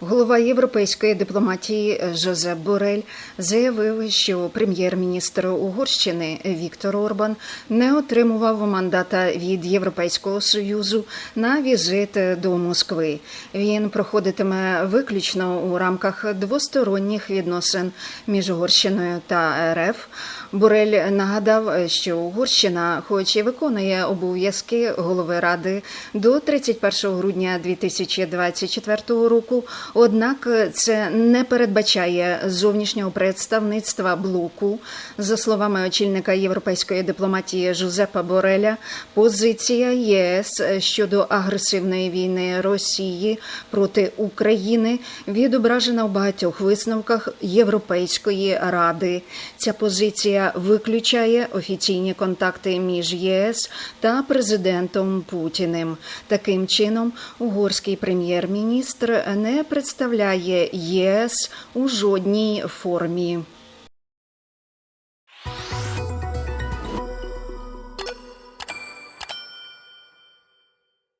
Голова європейської дипломатії Жозеп Борель заявив, що прем'єр-міністр Угорщини Віктор Орбан не отримував мандата від Європейського союзу на візит до Москви. Він проходитиме виключно у рамках двосторонніх відносин між Угорщиною та РФ. Борель нагадав, що Угорщина, хоч і виконує обов'язки голови ради до 31 грудня 2024 року. Однак це не передбачає зовнішнього представництва блоку. За словами очільника європейської дипломатії Жозепа Бореля, позиція ЄС щодо агресивної війни Росії проти України відображена в багатьох висновках Європейської ради. Ця позиція виключає офіційні контакти між ЄС та президентом Путіним. Таким чином, угорський прем'єр-міністр не представляє ЄС у жодній формі.